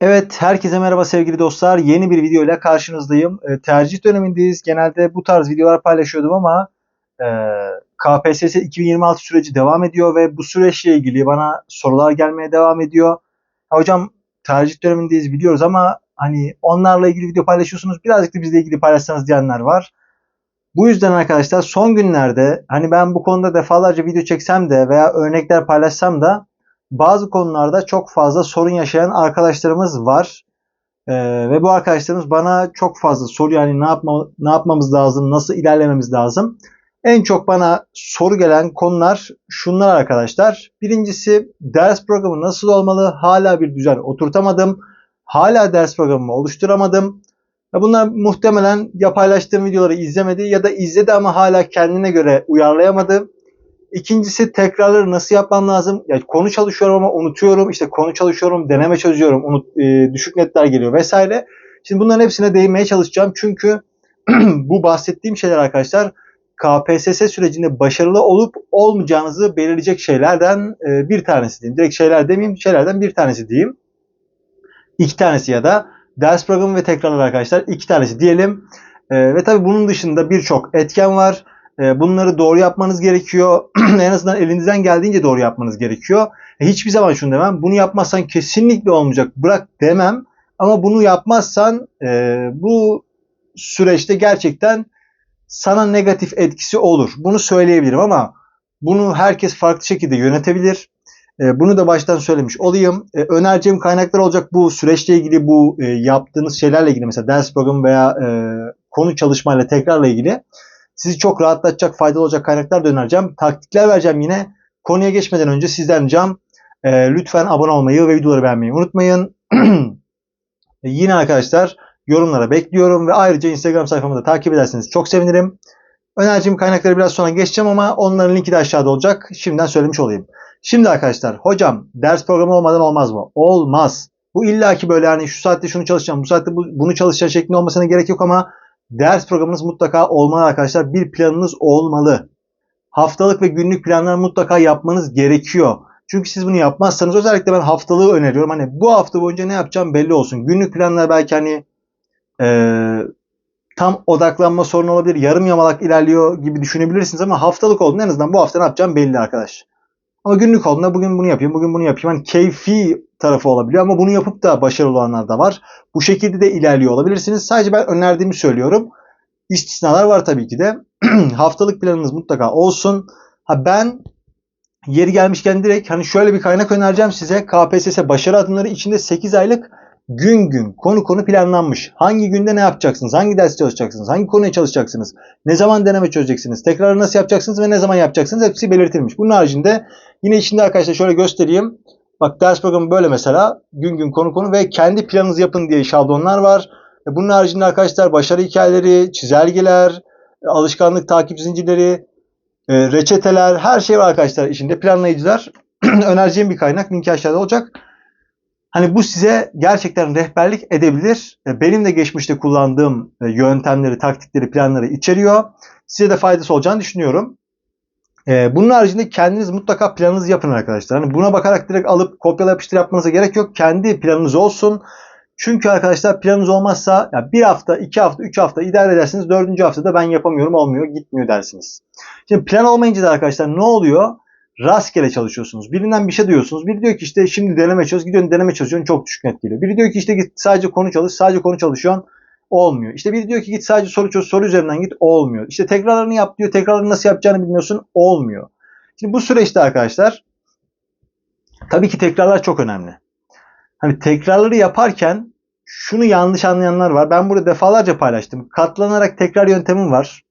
Evet, herkese merhaba sevgili dostlar. Yeni bir video ile karşınızdayım. E, tercih dönemindeyiz. Genelde bu tarz videolar paylaşıyordum ama e, KPSS 2026 süreci devam ediyor ve bu süreçle ilgili bana sorular gelmeye devam ediyor. Ha, hocam tercih dönemindeyiz biliyoruz ama hani onlarla ilgili video paylaşıyorsunuz. Birazcık da bizle ilgili paylaşsanız diyenler var. Bu yüzden arkadaşlar son günlerde hani ben bu konuda defalarca video çeksem de veya örnekler paylaşsam da bazı konularda çok fazla sorun yaşayan arkadaşlarımız var. Ee, ve bu arkadaşlarımız bana çok fazla soru yani ne yapma ne yapmamız lazım, nasıl ilerlememiz lazım. En çok bana soru gelen konular şunlar arkadaşlar. Birincisi ders programı nasıl olmalı? Hala bir düzen oturtamadım. Hala ders programımı oluşturamadım. Bunlar muhtemelen ya paylaştığım videoları izlemedi ya da izledi ama hala kendine göre uyarlayamadı. İkincisi tekrarları nasıl yapmam lazım? Yani konu çalışıyorum ama unutuyorum. İşte konu çalışıyorum, deneme çözüyorum, unut, e, düşük netler geliyor vesaire. Şimdi bunların hepsine değinmeye çalışacağım. Çünkü bu bahsettiğim şeyler arkadaşlar KPSS sürecinde başarılı olup olmayacağınızı belirleyecek şeylerden e, bir tanesi diyeyim. Direkt şeyler demeyeyim, şeylerden bir tanesi diyeyim. İki tanesi ya da ders programı ve tekrarlar arkadaşlar. iki tanesi diyelim. E, ve tabii bunun dışında birçok etken var. E, bunları doğru yapmanız gerekiyor. en azından elinizden geldiğince doğru yapmanız gerekiyor. E, hiçbir zaman şunu demem. Bunu yapmazsan kesinlikle olmayacak. Bırak demem. Ama bunu yapmazsan e, bu süreçte gerçekten sana negatif etkisi olur. Bunu söyleyebilirim ama bunu herkes farklı şekilde yönetebilir. Bunu da baştan söylemiş olayım. Önereceğim kaynaklar olacak bu süreçle ilgili, bu yaptığınız şeylerle ilgili mesela ders programı veya konu çalışmayla tekrarla ilgili sizi çok rahatlatacak, faydalı olacak kaynaklar da önereceğim. Taktikler vereceğim yine. Konuya geçmeden önce sizden ricam e, lütfen abone olmayı ve videoları beğenmeyi unutmayın. yine arkadaşlar yorumlara bekliyorum ve ayrıca Instagram sayfamı da takip ederseniz çok sevinirim. Önereceğim kaynakları biraz sonra geçeceğim ama onların linki de aşağıda olacak. Şimdiden söylemiş olayım. Şimdi arkadaşlar hocam ders programı olmadan olmaz mı? Olmaz. Bu illaki böyle yani şu saatte şunu çalışacağım, bu saatte bu, bunu çalışacağım şeklinde olmasına gerek yok ama Ders programınız mutlaka olmalı arkadaşlar. Bir planınız olmalı. Haftalık ve günlük planlar mutlaka yapmanız gerekiyor. Çünkü siz bunu yapmazsanız özellikle ben haftalığı öneriyorum. Hani bu hafta boyunca ne yapacağım belli olsun. Günlük planlar belki hani e, tam odaklanma sorunu olabilir. Yarım yamalak ilerliyor gibi düşünebilirsiniz ama haftalık olduğunda en azından bu hafta ne yapacağım belli arkadaş. Ama günlük olduğunda bugün bunu yapayım, bugün bunu yapayım. Hani keyfi tarafı olabiliyor ama bunu yapıp da başarılı olanlar da var. Bu şekilde de ilerliyor olabilirsiniz. Sadece ben önerdiğimi söylüyorum. İstisnalar var tabii ki de. Haftalık planınız mutlaka olsun. Ha ben yeri gelmişken direkt hani şöyle bir kaynak önereceğim size. KPSS başarı adımları içinde 8 aylık gün gün konu konu planlanmış. Hangi günde ne yapacaksınız? Hangi ders çalışacaksınız? Hangi konuya çalışacaksınız? Ne zaman deneme çözeceksiniz? Tekrar nasıl yapacaksınız ve ne zaman yapacaksınız? Hepsi belirtilmiş. Bunun haricinde yine içinde arkadaşlar şöyle göstereyim. Bak ders programı böyle mesela gün gün konu konu ve kendi planınızı yapın diye şablonlar var. E, bunun haricinde arkadaşlar başarı hikayeleri, çizelgeler, e, alışkanlık takip zincirleri, e, reçeteler her şey var arkadaşlar içinde. Planlayıcılar önereceğim bir kaynak. Linki aşağıda olacak. Hani bu size gerçekten rehberlik edebilir. Benim de geçmişte kullandığım yöntemleri, taktikleri, planları içeriyor. Size de faydası olacağını düşünüyorum. Ee, bunun haricinde kendiniz mutlaka planınızı yapın arkadaşlar. Hani buna bakarak direkt alıp kopyala yapıştır yapmanıza gerek yok. Kendi planınız olsun. Çünkü arkadaşlar planınız olmazsa ya bir hafta, iki hafta, üç hafta idare edersiniz. Dördüncü haftada ben yapamıyorum, olmuyor, gitmiyor dersiniz. Şimdi plan olmayınca da arkadaşlar ne oluyor? Rastgele çalışıyorsunuz. Birinden bir şey duyuyorsunuz. Biri diyor ki işte şimdi deneme çalış, gidiyorsun deneme çalışıyorsun çok düşük net geliyor. Biri diyor ki işte git sadece konu çalış, sadece konu çalışıyorsun olmuyor. İşte biri diyor ki git sadece soru çöz, soru üzerinden git olmuyor. İşte tekrarlarını yap diyor, tekrarlarını nasıl yapacağını bilmiyorsun olmuyor. Şimdi bu süreçte arkadaşlar tabii ki tekrarlar çok önemli. Hani tekrarları yaparken şunu yanlış anlayanlar var. Ben burada defalarca paylaştım. Katlanarak tekrar yöntemim var.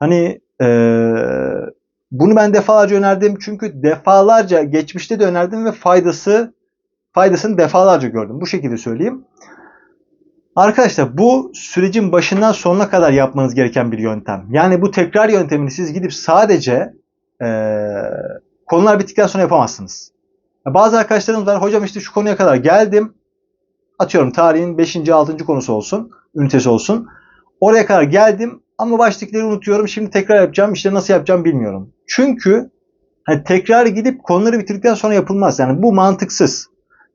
Hani ee, bunu ben defalarca önerdim çünkü defalarca geçmişte de önerdim ve faydası faydasını defalarca gördüm. Bu şekilde söyleyeyim. Arkadaşlar bu sürecin başından sonuna kadar yapmanız gereken bir yöntem. Yani bu tekrar yöntemini siz gidip sadece e, konular bittikten sonra yapamazsınız. Bazı arkadaşlarımız var hocam işte şu konuya kadar geldim. Atıyorum tarihin 5. 6. konusu olsun, ünitesi olsun. Oraya kadar geldim ama başlıkları unutuyorum. Şimdi tekrar yapacağım. İşte nasıl yapacağım bilmiyorum. Çünkü hani tekrar gidip konuları bitirdikten sonra yapılmaz. Yani bu mantıksız.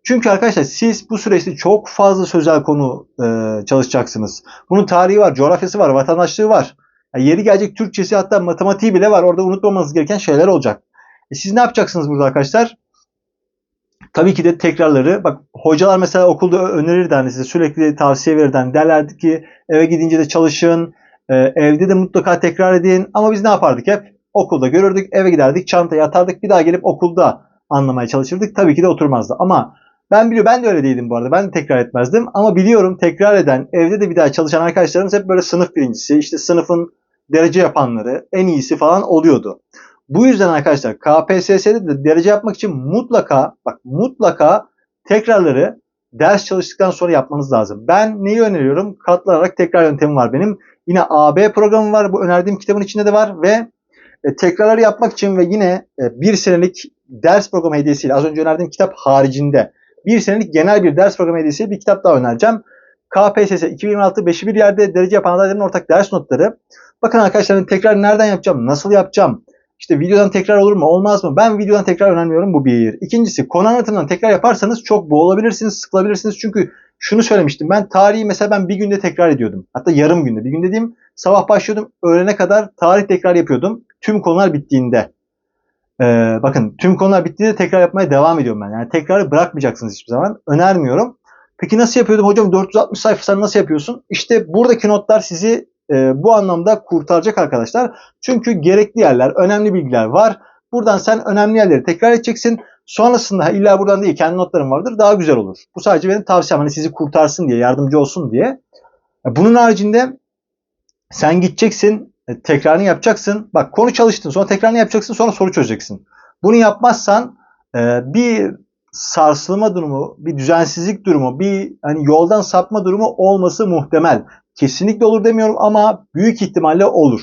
Çünkü arkadaşlar siz bu süreçte çok fazla sözel konu e, çalışacaksınız. Bunun tarihi var, coğrafyası var, vatandaşlığı var. Yani yeri gelecek Türkçesi hatta matematiği bile var. Orada unutmamanız gereken şeyler olacak. E siz ne yapacaksınız burada arkadaşlar? Tabii ki de tekrarları bak hocalar mesela okulda önerirdi hani size sürekli tavsiye verirdi. Hani derlerdi ki eve gidince de çalışın, e, evde de mutlaka tekrar edin. Ama biz ne yapardık hep? Okulda görürdük, eve giderdik, çantayı atardık, bir daha gelip okulda anlamaya çalışırdık. Tabii ki de oturmazdı. Ama ben biliyorum ben de öyle değildim bu arada. Ben de tekrar etmezdim. Ama biliyorum tekrar eden, evde de bir daha çalışan arkadaşlarımız hep böyle sınıf birincisi, işte sınıfın derece yapanları, en iyisi falan oluyordu. Bu yüzden arkadaşlar KPSS'de de derece yapmak için mutlaka bak mutlaka tekrarları ders çalıştıktan sonra yapmanız lazım. Ben neyi öneriyorum? Katlanarak tekrar yöntemi var benim. Yine AB programı var. Bu önerdiğim kitabın içinde de var ve e, tekrarları yapmak için ve yine e, bir senelik ders programı hediyesiyle az önce önerdiğim kitap haricinde bir senelik genel bir ders programı hediyesiyle bir kitap daha önereceğim. KPSS 2026 5'i bir yerde derece yapan adayların ortak ders notları. Bakın arkadaşlar tekrar nereden yapacağım? Nasıl yapacağım? İşte videodan tekrar olur mu? Olmaz mı? Ben videodan tekrar önermiyorum. Bu bir. İkincisi konu anlatımından tekrar yaparsanız çok boğulabilirsiniz, sıkılabilirsiniz. Çünkü şunu söylemiştim. Ben tarihi mesela ben bir günde tekrar ediyordum. Hatta yarım günde. Bir gün dediğim sabah başlıyordum. Öğlene kadar tarih tekrar yapıyordum. Tüm konular bittiğinde. Ee, bakın tüm konular bittiğinde tekrar yapmaya devam ediyorum ben. Yani tekrarı bırakmayacaksınız hiçbir zaman. Önermiyorum. Peki nasıl yapıyordum hocam 460 sayfa sen nasıl yapıyorsun? İşte buradaki notlar sizi e, bu anlamda kurtaracak arkadaşlar. Çünkü gerekli yerler, önemli bilgiler var. Buradan sen önemli yerleri tekrar edeceksin. Sonrasında illa buradan değil kendi notlarım vardır daha güzel olur. Bu sadece benim tavsiyem hani sizi kurtarsın diye, yardımcı olsun diye. E, bunun haricinde sen gideceksin, e, tekrarını yapacaksın. Bak konu çalıştın sonra tekrarını yapacaksın sonra soru çözeceksin. Bunu yapmazsan e, bir sarsılma durumu, bir düzensizlik durumu, bir hani yoldan sapma durumu olması muhtemel. Kesinlikle olur demiyorum ama büyük ihtimalle olur.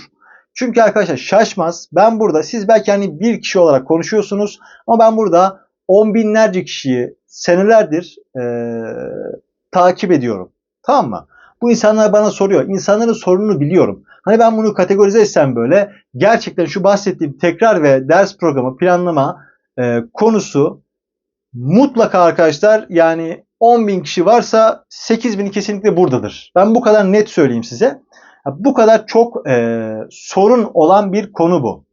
Çünkü arkadaşlar şaşmaz. Ben burada siz belki hani bir kişi olarak konuşuyorsunuz ama ben burada on binlerce kişiyi senelerdir e, takip ediyorum. Tamam mı? Bu insanlar bana soruyor. İnsanların sorununu biliyorum. Hani ben bunu kategorize etsem böyle gerçekten şu bahsettiğim tekrar ve ders programı planlama e, konusu mutlaka arkadaşlar yani 10 bin kişi varsa 8 bini kesinlikle buradadır. Ben bu kadar net söyleyeyim size. Bu kadar çok e, sorun olan bir konu bu.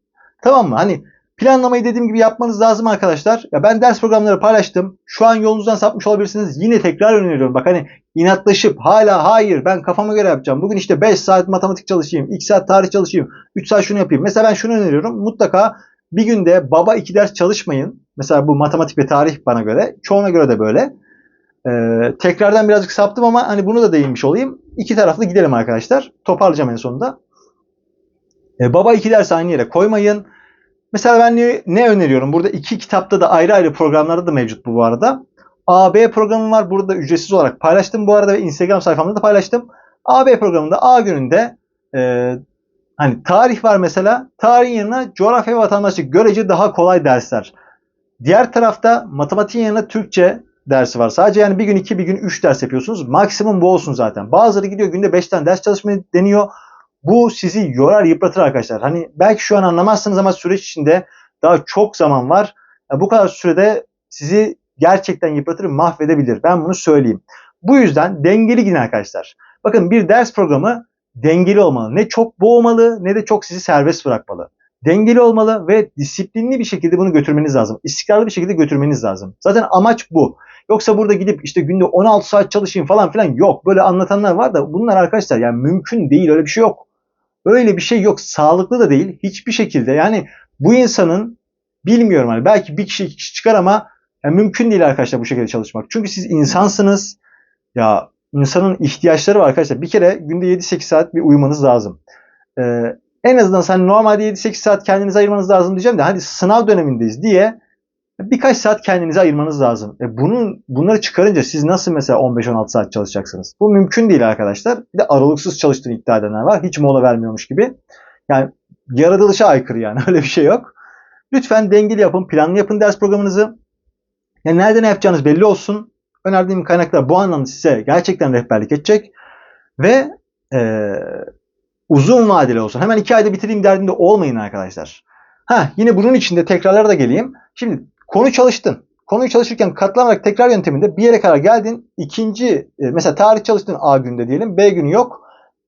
Tamam mı? Hani planlamayı dediğim gibi yapmanız lazım arkadaşlar. Ya ben ders programları paylaştım. Şu an yolunuzdan sapmış olabilirsiniz. Yine tekrar öneriyorum. Bak hani inatlaşıp hala hayır ben kafama göre yapacağım. Bugün işte 5 saat matematik çalışayım. 2 saat tarih çalışayım. 3 saat şunu yapayım. Mesela ben şunu öneriyorum. Mutlaka bir günde baba iki ders çalışmayın. Mesela bu matematik ve tarih bana göre. Çoğuna göre de böyle. Ee, tekrardan birazcık saptım ama hani bunu da değinmiş olayım. İki taraflı gidelim arkadaşlar. Toparlayacağım en sonunda. Ee, baba iki ders aynı yere koymayın. Mesela ben ne, ne öneriyorum? Burada iki kitapta da ayrı ayrı programlarda da mevcut bu bu arada. AB programı var. Burada ücretsiz olarak paylaştım bu arada ve Instagram sayfamda da paylaştım. AB programında A gününde e, hani tarih var mesela. Tarihin yanına coğrafya ve vatandaşlık görece daha kolay dersler. Diğer tarafta matematiğin yanına Türkçe, dersi var. Sadece yani bir gün iki bir gün üç ders yapıyorsunuz. Maksimum bu olsun zaten. Bazıları gidiyor günde beş tane ders çalışmayı deniyor. Bu sizi yorar yıpratır arkadaşlar. Hani belki şu an anlamazsınız ama süreç içinde daha çok zaman var. bu kadar sürede sizi gerçekten yıpratır, mahvedebilir. Ben bunu söyleyeyim. Bu yüzden dengeli gidin arkadaşlar. Bakın bir ders programı dengeli olmalı. Ne çok boğmalı ne de çok sizi serbest bırakmalı. Dengeli olmalı ve disiplinli bir şekilde bunu götürmeniz lazım. İstikrarlı bir şekilde götürmeniz lazım. Zaten amaç bu. Yoksa burada gidip işte günde 16 saat çalışayım falan filan yok. Böyle anlatanlar var da bunlar arkadaşlar yani mümkün değil öyle bir şey yok. Öyle bir şey yok. Sağlıklı da değil hiçbir şekilde. Yani bu insanın bilmiyorum hani belki bir kişi kişi çıkar ama yani mümkün değil arkadaşlar bu şekilde çalışmak. Çünkü siz insansınız. Ya insanın ihtiyaçları var arkadaşlar. Bir kere günde 7-8 saat bir uyumanız lazım. Ee, en azından sen normalde 7-8 saat kendinize ayırmanız lazım diyeceğim de hadi sınav dönemindeyiz diye birkaç saat kendinize ayırmanız lazım. E bunun bunları çıkarınca siz nasıl mesela 15-16 saat çalışacaksınız? Bu mümkün değil arkadaşlar. Bir de aralıksız çalıştığını iddia edenler var. Hiç mola vermiyormuş gibi. Yani yaratılışa aykırı yani öyle bir şey yok. Lütfen dengeli yapın, planlı yapın ders programınızı. Yani nerede ne yapacağınız belli olsun. Önerdiğim kaynaklar bu anlamda size gerçekten rehberlik edecek. Ve e, uzun vadeli olsun. Hemen iki ayda bitireyim derdinde olmayın arkadaşlar. Ha yine bunun içinde tekrarlara da geleyim. Şimdi Konu çalıştın. konuyu çalışırken katlanarak tekrar yönteminde bir yere kadar geldin. İkinci e, mesela tarih çalıştın A günde diyelim. B günü yok.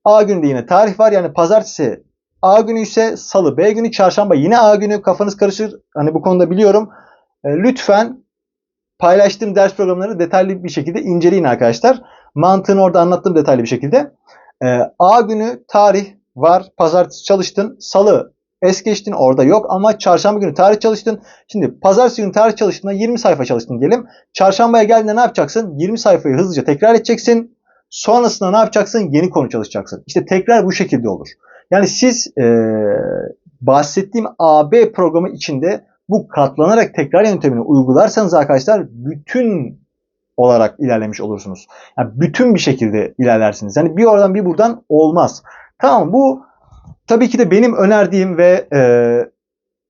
A günde yine tarih var. Yani pazartesi A günü ise salı B günü çarşamba yine A günü kafanız karışır. Hani bu konuda biliyorum. E, lütfen paylaştığım ders programları detaylı bir şekilde inceleyin arkadaşlar. Mantığını orada anlattım detaylı bir şekilde. E, A günü tarih var. Pazartesi çalıştın. Salı es geçtin orada yok ama çarşamba günü tarih çalıştın. Şimdi pazartesi günü tarih çalıştığında 20 sayfa çalıştın diyelim. Çarşambaya geldiğinde ne yapacaksın? 20 sayfayı hızlıca tekrar edeceksin. Sonrasında ne yapacaksın? Yeni konu çalışacaksın. İşte tekrar bu şekilde olur. Yani siz e, bahsettiğim AB programı içinde bu katlanarak tekrar yöntemini uygularsanız arkadaşlar bütün olarak ilerlemiş olursunuz. Yani bütün bir şekilde ilerlersiniz. Yani bir oradan bir buradan olmaz. Tamam bu tabii ki de benim önerdiğim ve e,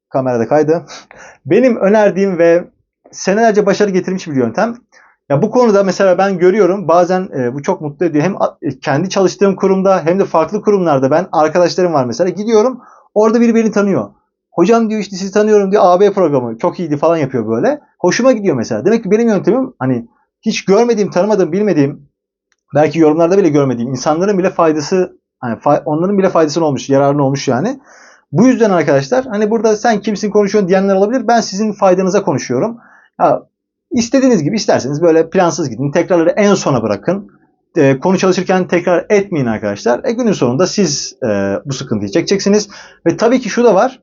kamerada kaydı. Benim önerdiğim ve senelerce başarı getirmiş bir yöntem. Ya bu konuda mesela ben görüyorum bazen e, bu çok mutlu ediyor. Hem a- kendi çalıştığım kurumda hem de farklı kurumlarda ben arkadaşlarım var mesela gidiyorum orada biri beni tanıyor. Hocam diyor işte sizi tanıyorum diyor AB programı çok iyiydi falan yapıyor böyle. Hoşuma gidiyor mesela. Demek ki benim yöntemim hani hiç görmediğim, tanımadığım, bilmediğim belki yorumlarda bile görmediğim insanların bile faydası hani onların bile faydasını olmuş, yararını olmuş yani. Bu yüzden arkadaşlar hani burada sen kimsin konuşuyorsun diyenler olabilir. Ben sizin faydanıza konuşuyorum. Ya, istediğiniz gibi isterseniz böyle plansız gidin. Tekrarları en sona bırakın. E, konu çalışırken tekrar etmeyin arkadaşlar. E, günün sonunda siz e, bu sıkıntıyı çekeceksiniz. Ve tabii ki şu da var.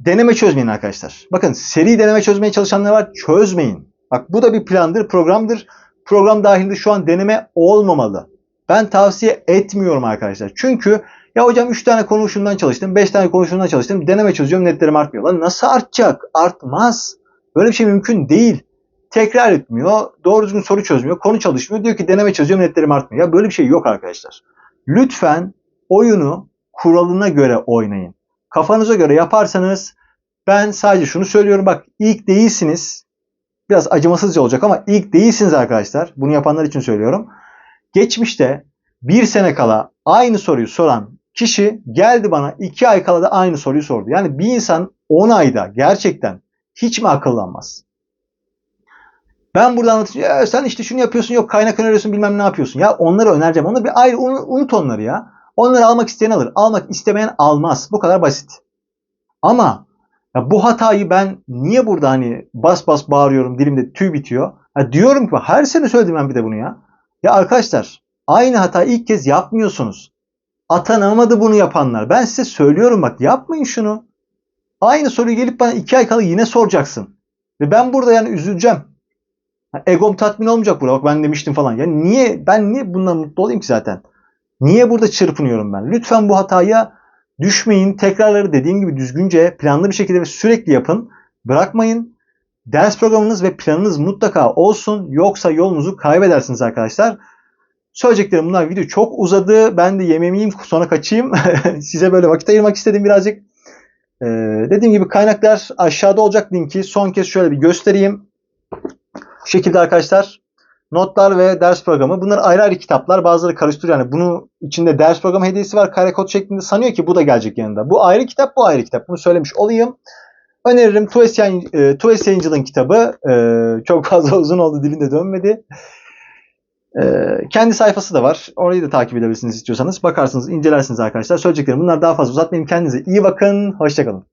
Deneme çözmeyin arkadaşlar. Bakın seri deneme çözmeye çalışanlar var. Çözmeyin. Bak bu da bir plandır, programdır. Program dahilinde şu an deneme olmamalı. Ben tavsiye etmiyorum arkadaşlar. Çünkü ya hocam 3 tane konu şundan çalıştım, 5 tane konu şundan çalıştım. Deneme çözüyorum, netlerim artmıyor. Lan nasıl artacak? Artmaz. Böyle bir şey mümkün değil. Tekrar etmiyor, doğru düzgün soru çözmüyor, konu çalışmıyor. Diyor ki deneme çözüyorum, netlerim artmıyor. Ya böyle bir şey yok arkadaşlar. Lütfen oyunu kuralına göre oynayın. Kafanıza göre yaparsanız ben sadece şunu söylüyorum. Bak ilk değilsiniz. Biraz acımasızca olacak ama ilk değilsiniz arkadaşlar. Bunu yapanlar için söylüyorum. Geçmişte bir sene kala aynı soruyu soran kişi geldi bana iki ay kala da aynı soruyu sordu. Yani bir insan 10 ayda gerçekten hiç mi akıllanmaz? Ben burada anlatacağım. Ya sen işte şunu yapıyorsun yok kaynak öneriyorsun bilmem ne yapıyorsun. Ya onları önereceğim. Onları bir ayrı unut onları ya. Onları almak isteyen alır. Almak istemeyen almaz. Bu kadar basit. Ama ya bu hatayı ben niye burada hani bas bas bağırıyorum dilimde tüy bitiyor. Ya diyorum ki her sene söyledim ben bir de bunu ya. Ya arkadaşlar aynı hatayı ilk kez yapmıyorsunuz. Atanamadı bunu yapanlar. Ben size söylüyorum bak yapmayın şunu. Aynı soruyu gelip bana iki ay kala yine soracaksın. Ve ben burada yani üzüleceğim. Egom tatmin olmayacak burada. Bak ben demiştim falan. Ya niye ben niye bundan mutlu olayım ki zaten? Niye burada çırpınıyorum ben? Lütfen bu hataya düşmeyin. Tekrarları dediğim gibi düzgünce, planlı bir şekilde ve sürekli yapın. Bırakmayın. Ders programınız ve planınız mutlaka olsun. Yoksa yolunuzu kaybedersiniz arkadaşlar. Söyleyeceklerim bunlar. Video çok uzadı. Ben de yemeğimi yiyeyim sonra kaçayım. Size böyle vakit ayırmak istedim birazcık. Ee, dediğim gibi kaynaklar aşağıda olacak linki. Son kez şöyle bir göstereyim. Bu şekilde arkadaşlar notlar ve ders programı. Bunlar ayrı ayrı kitaplar. Bazıları karıştırıyor. Yani bunu içinde ders programı hediyesi var. Kare kod şeklinde sanıyor ki bu da gelecek yanında. Bu ayrı kitap, bu ayrı kitap. Bunu söylemiş olayım. Öneririm yayın, e, Tuves Yayıncılığın kitabı. E, çok fazla uzun oldu dilinde dönmedi. E, kendi sayfası da var. Orayı da takip edebilirsiniz istiyorsanız. Bakarsınız, incelersiniz arkadaşlar. Söyleyeceklerim bunlar daha fazla uzatmayayım. Kendinize iyi bakın. Hoşçakalın.